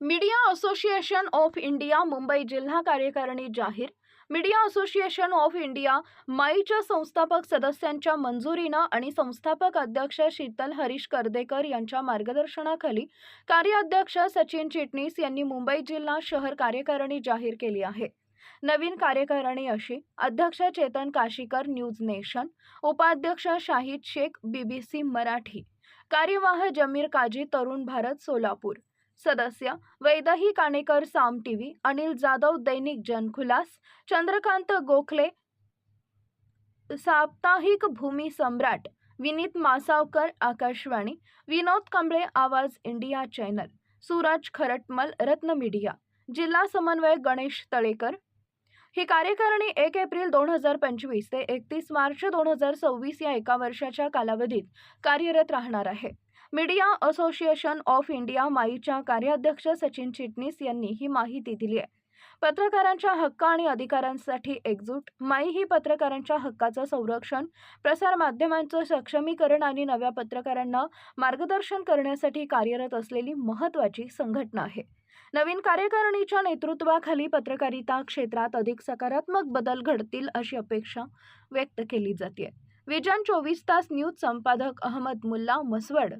Media association of India Mumbai जिल्हा कार्यकारिणी जाहीर. मीडिया असोसिएशन ऑफ इंडिया माईच्या संस्थापक सदस्यांच्या मंजुरीनं आणि संस्थापक अध्यक्ष शीतल हरीश कर्देकर यांच्या मार्गदर्शनाखाली कार्याध्यक्ष सचिन चिटणीस यांनी मुंबई जिल्हा शहर कार्यकारिणी जाहीर केली आहे. नवीन कार्यकारिणी अशी अध्यक्ष चेतन काशीकर न्यूज नेशन. उपाध्यक्ष शाहिद शेख बीबीसी मराठी. कार्यवाह जमीर काजी तरुण भारत सोलापूर. सदस्य वैदही काणेकर साम टीव्ही अनिल जाधव दैनिक जनखुलास चंद्रकांत गोखले साप्ताहिक भूमी सम्राट विनीत मासावकर आकाशवाणी विनोद कांबळे आवाज इंडिया चॅनल सूरज खरटमल रत्न मीडिया जिल्हा समन्वय गणेश तळेकर. ही कार्यकारिणी एक एप्रिल दोन हजार पंचवीस ते एकतीस मार्च दोन हजार सव्वीस या एका वर्षाच्या कालावधीत कार्यरत राहणार आहे. मीडिया असोसिएशन ऑफ इंडिया माईच्या कार्याध्यक्ष सचिन चिटणीस यांनी ही माहिती दिली आहे. पत्रकारांच्या हक्क आणि अधिकारांसाठी एकजूट माई ही पत्रकारांच्या हक्काचं संरक्षण प्रसार माध्यमांचं सक्षमीकरण आणि नव्या पत्रकारांना मार्गदर्शन करण्यासाठी कार्यरत असलेली महत्त्वाची संघटना आहे. नवीन कार्यकारिणीच्या नेतृत्वाखाली पत्रकारिता क्षेत्रात अधिक सकारात्मक बदल घडतील अशी अपेक्षा व्यक्त केली जाते. विजन चोवीस तास न्यूज संपादक अहमद मुल्ला मसवड